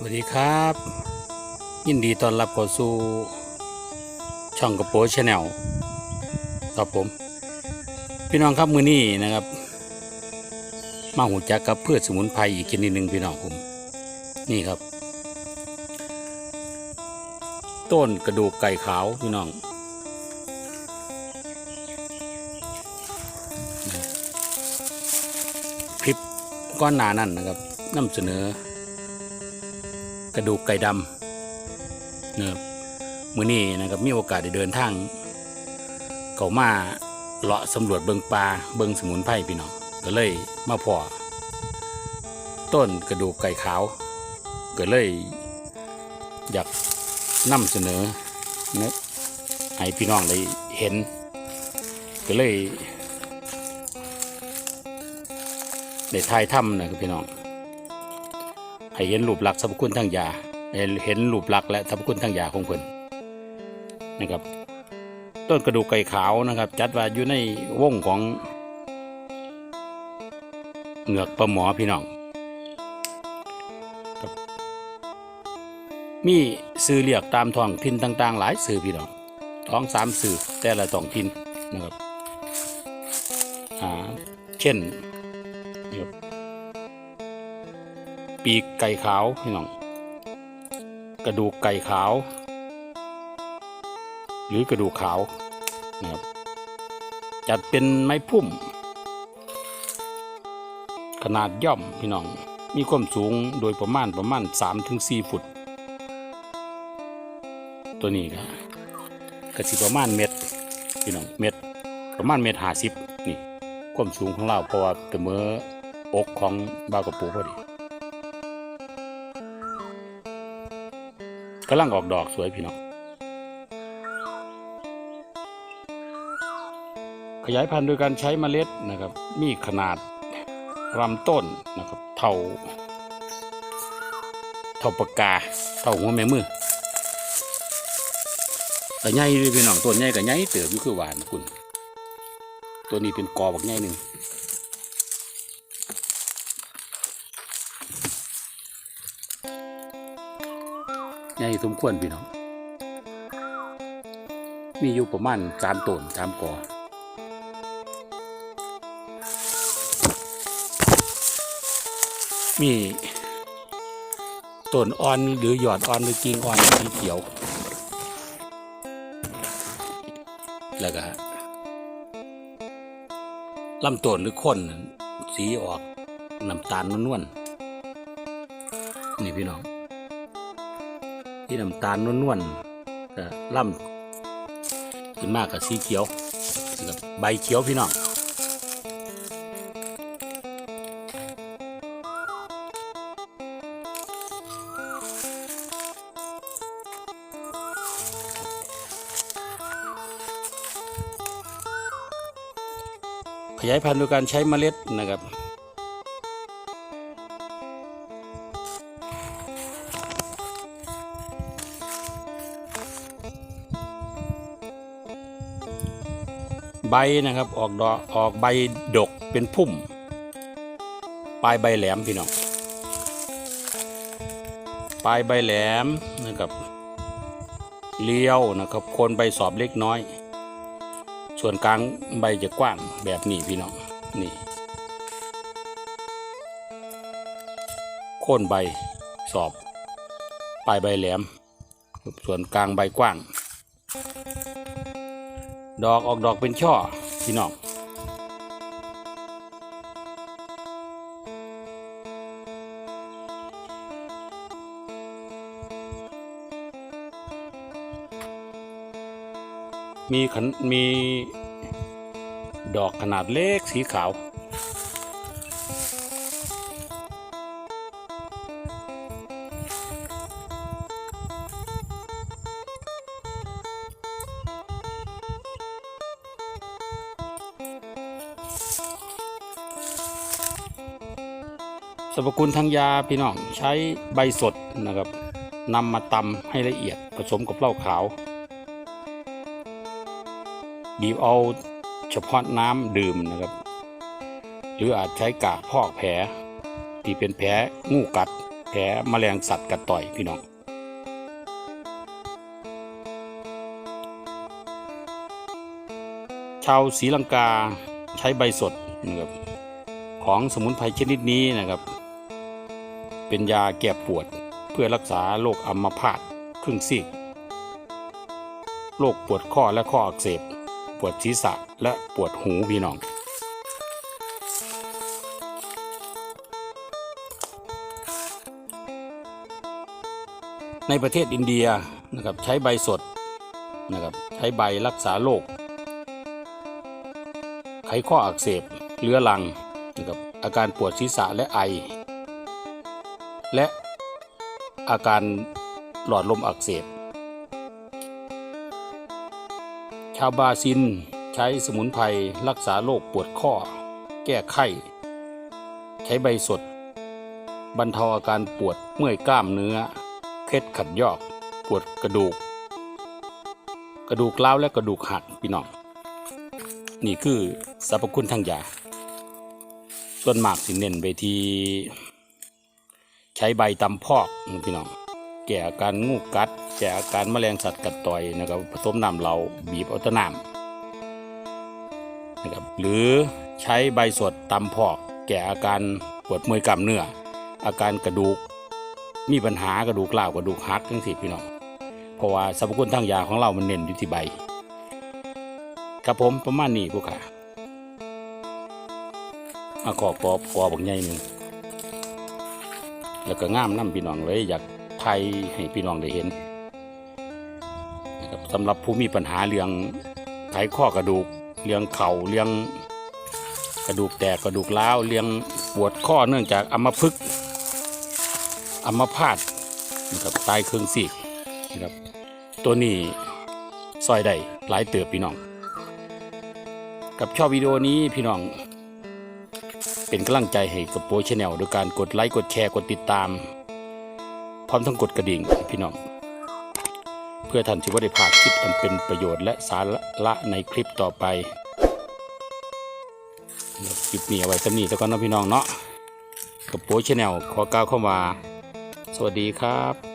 สวัสดีครับ ยินดีต้อนรับเข้าสู่ช่องกระโปรงชาแนลครับผม พี่น้องครับมือนี้นะครับ มาหูจักกับพืชสมุนไพรอีกชนิดหนึ่งพี่น้องผมนี่ครับ ต้นกระดูกไก่ขาวพี่น้องคลิปก้อนหนานั่นนะครับนำเสนอ กระดูกไก่ดำเนะครับมื้อนี้นะครับมีโอกาสได้เดินทางเขามาเลาะสำรวจเบิงปลาเบิงสมุนไพรพี่น้องก็เลยมาพอต้นกระดูกไก่ขาวก็เลยอยากนำเสนอนะให้พี่น้องได้เห็น ก็เลยได้ทายถ้ำนะครับพี่น้อง ให้เห็นรูปลักษณ์สรรพคุณทางยาเห็นรูปลักษณ์และสรรพคุณทางยาของเพิ่นนะครับ ต้นกระดูกไก่ขาวนะครับ จัดว่าอยู่ในวงของเหงือกปลาหมอพี่น้องมีสื่อเรียกตามท้องถิ่นต่าง ๆ หลายสื่อพี่น้องท้องสามสื่อแต่ละท้องถิ่นนะครับอ่าเช่นนี่ครับ ปีกไก่ขาวพี่น้อง กระดูกไก่ขาว หรือกระดูกขาวนะครับจัดเป็นไม้พุ่ม ขนาดย่อมพี่น้อง มีความสูงโดยประมาณประมาณ 3-4 ฟุต ตัวนี้ก็กระสิประมาณเม็ดพี่น้องเม็ดประมาณเม็ดห้าสิบนี่ความสูงของเราเพราะว่าเสมออกของบากระปูพอดี กำลังออกดอกสวยพี่น้องขยายพันธุ์โดยการใช้เมล็ดนะครับ มีขนาดลำต้นนะครับเท่า เท่าปากกาเท่าหัวแม่มือแต่ใหญ่เลยพี่น้องตัวใหญ่กับใหญ่เติบอยู่คือหวานคุณตัวนี้เป็นกอบักใหญ่หนึ่ง ใหญ่สมควรพี่น้อง มีอยู่ประมาณสามต้นสามกอมีต้นอ่อนหรือหยอดอ่อนหรือกิ่งอ่อนสีเขียว แล้วก็ลำต้นหรือค้นสีออกน้ำตาลนวลๆนี่พี่น้อง ที่น้ำตาลนวลๆก็ล่ำขึ้นมากกับสีเขียวกับใบเขียวพี่น้องขยายพันธุ์โดยการใช้เมล็ดนะครับ ใบนะครับออกดอกออกใบดกเป็นพุ่ม ปลายใบแหลมพี่น้องปลายใบแหลมนะครับเลี้ยวนะครับโคนใบสอบเล็กน้อย ส่วนกลางใบจะกว้างแบบนี้พี่น้องนี่โคนใบสอบ ปลายใบแหลม ส่วนกลางใบกว้าง ดอกออกดอกเป็นช่อพี่น้องมีขนมีดอกขนาดเล็กสีขาว รรพคุณทางยาพี่น้องใช้ใบสดนะครับนำมาตำให้ละเอียดผสมกับเหล้าขาว บีบเอาเฉพาะน้ำดื่มนะครับ หรืออาจใช้กากพอกแผล ที่เป็นแผลงูกัด แผลแมลงสัตว์กัดต่อยพี่น้องชาวศรีลังกาใช้ใบสดนะครับของสมุนไพรชนิดนี้นะครับ เป็นยาแก้ปวด เพื่อรักษาโรคอัมพาตครึ่งซีกโรคปวดข้อและข้ออักเสบ ปวดศีรษะและปวดหูพี่น้องในประเทศอินเดียนะครับใช้ใบสดนะครับใช้ใบรักษาโรคไขข้ออักเสบเรื้อรังนะครับอาการปวดศีรษะและไอ และอาการหลอดลมอักเสบ ชาวบาซินใช้สมุนไพรรักษาโรคปวดข้อ แก้ไข้ ใช้ใบสด บรรเทาอาการปวดเมื่อยกล้ามเนื้อ เคล็ดขัดยอก ปวดกระดูก กระดูกร้าและกระดูกหักพี่น้อง นี่คือสรรพคุณทางยา ส่วนมากสิเน้นไปที่ ใช้ใบตำพอกพี่น้องแก้อาการงูกัด แก้อาการแมลงสัตว์กัดต่อยนะครับผสมน้ำเราบีบเอาต้น้ำนะครับหรือใช้ใบสดตำพอก แก้อาการปวดเมื่อยกล้ามเนื้ออาการกระดูก มีปัญหากระดูกเล่าวกระดูกหักทั้งสี่พี่น้องเพราะว่าสรรพคุณทางยาของเรามันเน้นอยู่ที่ใบครับผมประมาณนี้ผู้ขามาขอกอบกอบักใหญ่หนึ่ง แล้วก็ง่ามน้ำพี่น้องเลย อยากไทยให้พี่น้องได้เห็นนะครับสำหรับผู้มีปัญหาเรื่องไขข้อกระดูกเรื่องเข่าเรื่องกระดูกแตกกระดูกร้าวเรื่องปวดข้อเนื่องจากอัมพฤกษ์อัมพาตนะครับตายเครื่องซีกนะครับตัวนี้ซอยได้หลายเติบพี่น้อง กับชอบวิดีโอนี้พี่น้อง เป็นกำลังใจให้กับโปรชแนลโดยการกดไลค์กดแชร์กดติดตาม พร้อมทั้งกดกระดิ่งพี่น้อง เพื่อท่านจะไม่ได้พาดคลิปอันเป็นประโยชน์และสาระในคลิปต่อไปเดี๋ยวคลิปนี้เอาไว้สำนีแต่ก่อนนะพี่น้องเนาะกับโปรชแนลขอกล่าวเข้ามา สวัสดีครับ